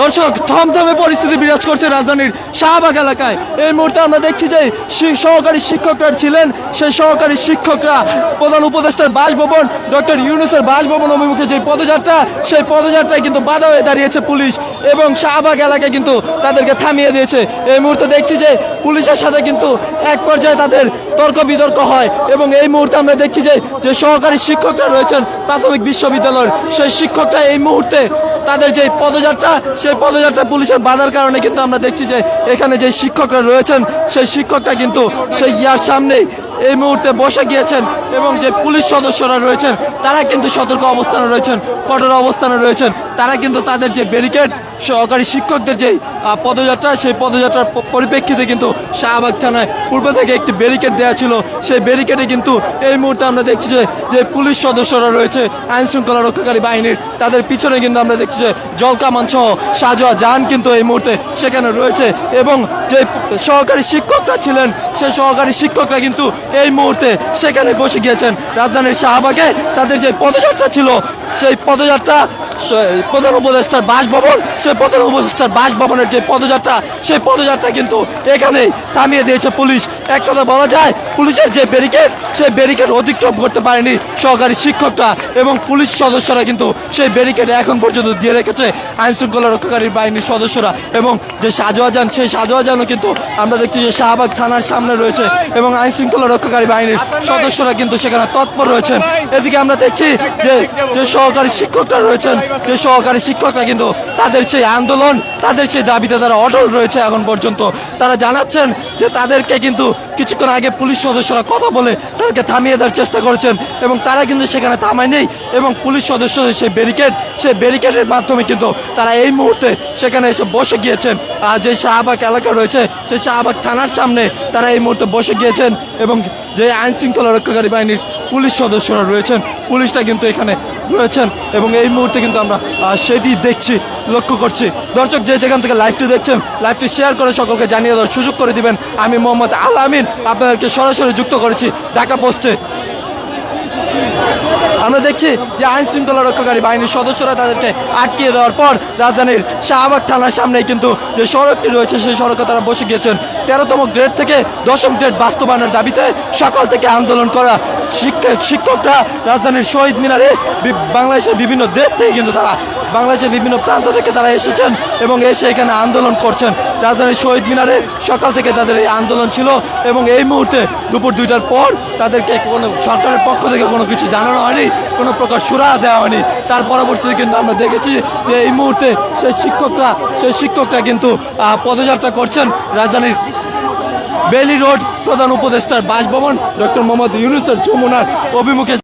দর্শক, থমথমে পরিস্থিতি বিরাজ করছে রাজধানীর শাহবাগ এলাকায়। এই মুহূর্তে আমরা দেখছি যে সহকারী শিক্ষকরা ছিলেন। সেই সহকারী শিক্ষকরা প্রধান উপদেষ্টার বাসভবন, ডক্টর ইউনুসের বাসভবন অভিমুখে যে পদযাত্রা, সেই পদযাত্রায় কিন্তু বাধা হয়ে দাঁড়িয়েছে পুলিশ এবং শাহবাগ এলাকায় কিন্তু তাদেরকে থামিয়ে দিয়েছে। এই মুহূর্তে দেখছি যে পুলিশের সাথে কিন্তু এক পর্যায়ে তাদের তর্ক বিতর্ক হয় এবং এই মুহূর্তে আমরা দেখছি যে যে সহকারী শিক্ষকরা রয়েছেন প্রাথমিক বিশ্ববিদ্যালয়ের। সেই শিক্ষকরা এই মুহূর্তে তাদের যে পদযাত্রা, সেই পদযাত্রা পুলিশের বাধার কারণে কিন্তু আমরা দেখছি যে এখানে যে শিক্ষকরা রয়েছেন, সেই শিক্ষকটা কিন্তু সেই ইয়ার সামনে এই মুহূর্তে বসে গিয়েছেন এবং যে পুলিশ সদস্যরা রয়েছেন, তারা কিন্তু সতর্ক অবস্থানে রয়েছেন, কঠোর অবস্থানে রয়েছেন। তারা কিন্তু তাদের যে ব্যারিকেড সহকারী শিক্ষকদের যে পদযাত্রা, সেই পদযাত্রার পরিপ্রেক্ষিতে কিন্তু শাহবাগ থানায় পূর্ব থেকে একটি ব্যারিকেড দেওয়া ছিল। সেই ব্যারিকেডে কিন্তু এই মুহূর্তে আমরা দেখছি যে যে পুলিশ সদস্যরা রয়েছে, আইন শৃঙ্খলা রক্ষাকারী বাহিনীর। তাদের পিছনে কিন্তু আমরা দেখছি যে, জলকামান সহ সাজোয়া যান কিন্তু এই মুহূর্তে সেখানে রয়েছে এবং যে সহকারী শিক্ষকরা ছিলেন, সেই সহকারী শিক্ষকরা কিন্তু এই মুহূর্তে সেখানে বসে গিয়েছেন। রাজধানীর শাহবাগে তাদের যে পদযাত্রা ছিল, সেই পদযাত্রা প্রধান উপদেষ্টার বাসভবন সেই প্রধান উপদেষ্টার বাসভবনের যে পদযাত্রা, সেই পদযাত্রা কিন্তু এখানেই থামিয়ে দিয়েছে পুলিশ। এক কথা বলা যায়, পুলিশের যে ব্যারিকেড সেই ব্যারিকেড অতিক্রম করতে পারেনি সহকারী শিক্ষকরা এবং পুলিশ সদস্যরা কিন্তু সেই ব্যারিকেড এখন পর্যন্ত দিয়ে রেখেছে আইন শৃঙ্খলা রক্ষাকারী বাহিনীর সদস্যরা এবং যে সাজোয়াজান সেই সাজোয়াজানও কিন্তু আমরা দেখছি যে শাহবাগ থানার সামনে রয়েছে এবং আইন শৃঙ্খলা রক্ষাকারী বাহিনীর সদস্যরা কিন্তু সেখানে তৎপর রয়েছেন। এদিকে আমরা দেখছি যে যে সহকারী শিক্ষকরা রয়েছেন যে সহকারী শিক্ষকরা কিন্তু তাদের সেই আন্দোলন, তাদের সেই দাবিতে তারা অটল রয়েছে এখন পর্যন্ত। তারা জানাচ্ছেন যে তাদেরকে কিন্তু কিছুক্ষণ আগে পুলিশ সদস্যরা কথা বলে তাদেরকে থামিয়ে দেওয়ার চেষ্টা করেছেন এবং তারা কিন্তু সেখানে থামায় নেই এবং পুলিশ সদস্যদের সেই ব্যারিকেড সেই ব্যারিকেডের মাধ্যমে কিন্তু তারা এই মুহূর্তে সেখানে এসে বসে গিয়েছেন। আর যে শাহবাগ এলাকা রয়েছে, সেই শাহবাগ থানার সামনে তারা এই মুহূর্তে বসে গিয়েছেন এবং যে আইন শৃঙ্খলা রক্ষাকারী বাহিনীর পুলিশ সদস্যরা রয়েছেন, পুলিশটা কিন্তু এখানে রয়েছেন এবং এই মুহূর্তে কিন্তু আমরা সেটি দেখছি, লক্ষ্য করছি। দর্শক যে যেখান থেকে লাইভটি দেখছেন লাইভটি শেয়ার করে সকলকে জানিয়ে দেওয়ার সুযোগ করে দিবেন। আমি মোহাম্মদ আল আমিন, আপনাদেরকে সরাসরি যুক্ত করেছি ঢাকা পোস্টে। আমরা দেখছি যে আইন শৃঙ্খলা রক্ষাকারী বাহিনীর সদস্যরা তাদেরকে আটকিয়ে দেওয়ার পর রাজধানীর শাহবাগ থানার সামনে কিন্তু যে সড়কটি রয়েছে, সেই সড়কে তারা বসে গিয়েছেন। তেরোতম গ্রেড থেকে দশম গ্রেড বাস্তবায়নের দাবিতে সকাল থেকে আন্দোলন করা শিক্ষক শিক্ষকরা রাজধানীর শহীদ মিনারে বাংলাদেশের বিভিন্ন দেশ থেকে কিন্তু তারা বাংলাদেশের বিভিন্ন প্রান্ত থেকে তারা এসেছেন এবং এসে এখানে আন্দোলন করছেন। রাজধানীর শহীদ মিনারে সকাল থেকে তাদের এই আন্দোলন ছিল এবং এই মুহূর্তে দুপুর দুইটার পর তাদেরকে কোনো সরকারের পক্ষ থেকে কোনো কিছু জানানো হয়নি, কোনো প্রকার সুরা দেওয়া হয়নি। তার পরবর্তীতে কিন্তু আমরা দেখেছি যে এই মুহূর্তে সেই শিক্ষকরা সেই শিক্ষকরা কিন্তু পদযাত্রা করছেন রাজধানীর বেলি রোড প্রধান উপদেষ্টার বাসভবন, ডক্টর মোহাম্মদ ইউনুসের যমুনার অভিমুখে।